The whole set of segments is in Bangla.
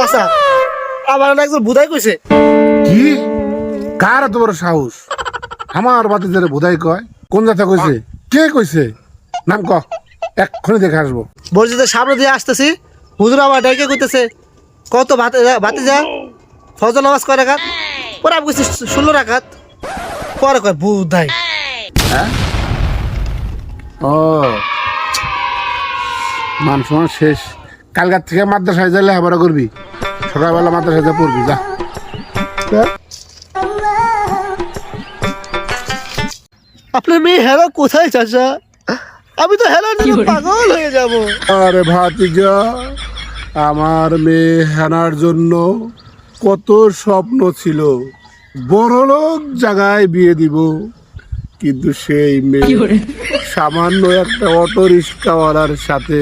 চাচা আমার একজন বুধাই কইছে। কি? কার এত বড় সাহস? আমার বাতি যারা বোধাই কয় কোন জাতা কইছে? কে কইছে? নাম ক এক্ষুনি দেখে আসব। বলছি যে সামনে দিয়ে আসতেছি। হুজুর আমার ডাইকে কইতেছে কত ভাতে ভাতে যা ফজল নামাজ কয় রাখাত পরে আমি কইছি ষোলো রাখাত পরে কয় বুধাই ও। মান সম্মান শেষ। কালকার থেকে মাদ্রাসায় যাইলে হাবারা করবি? সকালবেলা মাদ্রাসায় যা পড়বি যা। আপনার মেয়ে হেরা কোথায় চাচা? আমি তো হেরা নিয়ে পাগল হয়ে যাব। আরে ভাতিজা আমার মেয়ে হেনার জন্য কত স্বপ্ন ছিল। বড়লোক জায়গায় বিয়ে দিব কিন্তু সেই মেয়ে সামান্য একটা অটো রিক্সাওয়ালার সাথে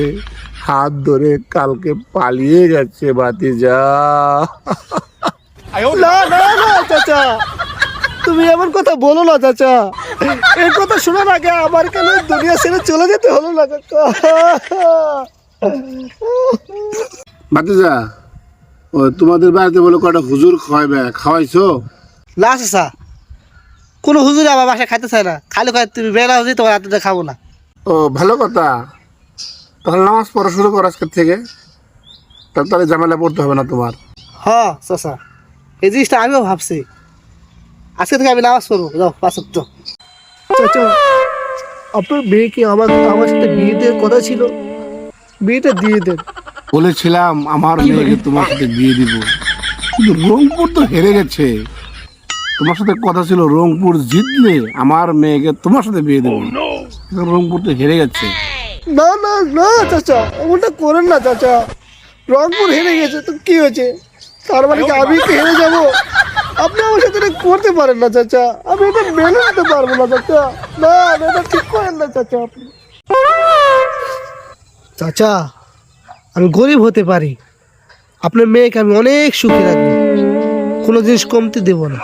হাত ধরে কালকে পালিয়ে গেছে ভাতিজা। না না না চাচা। তুমি এমন কথা বলো না চাচা। এই কথা শোনার আগে আমার কেন দুনিয়া ছেড়ে চলে যেতে হলো না চাচা? ভাতিজা ও তোমাদের বাড়িতে বলে কটা হুজুর খাওয়াইবে খাওয়াইছো? না চাচা। কোনো হুজুরে আমার বাসায় খাইতে চায় না। খালি খাই তুমি বেড়া হুজুর তোমার হাতে খাব না। ও ভালো কথা। তাহলে নামাজ পড়া শুরু করো আজকের থেকে। তাহলে ঝামেলা পড়তে হবে না তোমার। হ্যাঁ চাচা। এই জিনিসটা আমিও ভাবছি। আজকে থেকে আমি নামাজ পড়ব। যাও পাঁচক তো চাচা আপনার মেয়েকে আমার আমার সাথে বিয়ে দেওয়ার কথা ছিল? বিয়েটা দিয়ে দেন। বলেছিলাম আমার মেয়েকে তোমার সাথে বিয়ে দিব। কিন্তু রংপুর তো হেরে গেছে। তোমার সাথে কথা ছিল রংপুর জিতলে আমার মেয়েকে তোমার সাথে বিয়ে দেবো। রংপুর তো হেরে গেছে। না না না, চাচা, এমনটা করেন না, চাচা। রংপুর হেরে গেছে, তো কি হয়েছে? তার মানে কি আমি কি হেরে যাব? আপনি আমার সাথে এটা করতে পারেন না, চাচা। আমি এটা মেনে নিতে পারব না, চাচা। না এটা ঠিক করেন না, চাচা আপনি। চাচা, আমি গরিব হতে পারি। আপনার মেয়েকে আমি অনেক সুখী রাখব। কোনো জিনিস কমতে দেব না।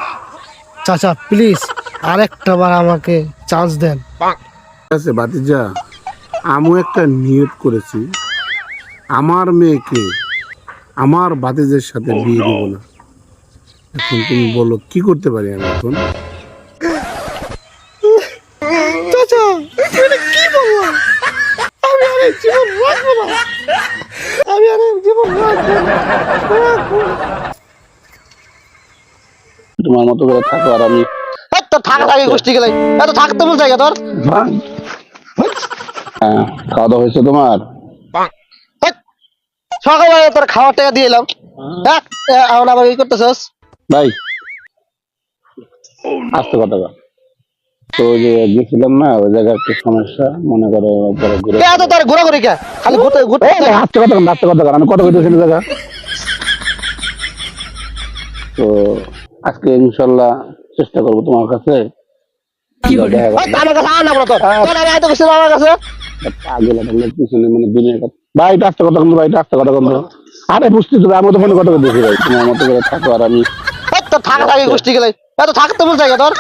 চাচা প্লিজ আর একটা বার আমাকে চান্স দেন। আছে বাতিজা আমিও একটা নিয়ত করেছি। আমার মেয়েকে আমার বাতিজের সাথে বিয়ে দেব না। এখন তুমি বলো কি করতে পারি আমি এখন? আমি আমি। তোমার মতো করে থাকো আর আমি এই তোর থাকা থাকে গোষ্ঠী গেলে এত থাকতে বল জায়গা তোর। খাওয়া দাওয়া হয়েছে তোমার? সকালবেলা তোর খাওয়ার টাকা দিয়ে এলাম। এখন আবার করতেছস? ভাই আসতে কথা বল। তো যে গেছিলাম না ওই জায়গায় একটু সমস্যা মনে করো পরে ঘুরে কে এত তোর ঘোরাঘুরি কে? খালি ঘুরতে ঘুরতে আসতে কথা বল, আসতে কথা বল। আমি কত জায়গা। তো আজকে ইনশাল্লাহ চেষ্টা করব তোমার কাছে। আমার কাছে আনা এত কিছু আমার কাছে। আপনার পিছনে মানে কথা ভাই আসতে কথা কিন্তু ভাই আসতে কথা কিন্তু আরে বুঝতে তো আমি তো ফোনে কথা বলতেছি ভাই। তোমার মতো করে থাকো আর আমি তোর থাকা থাকে গোষ্ঠী গেলে। এত থাকতে বলছে তোর।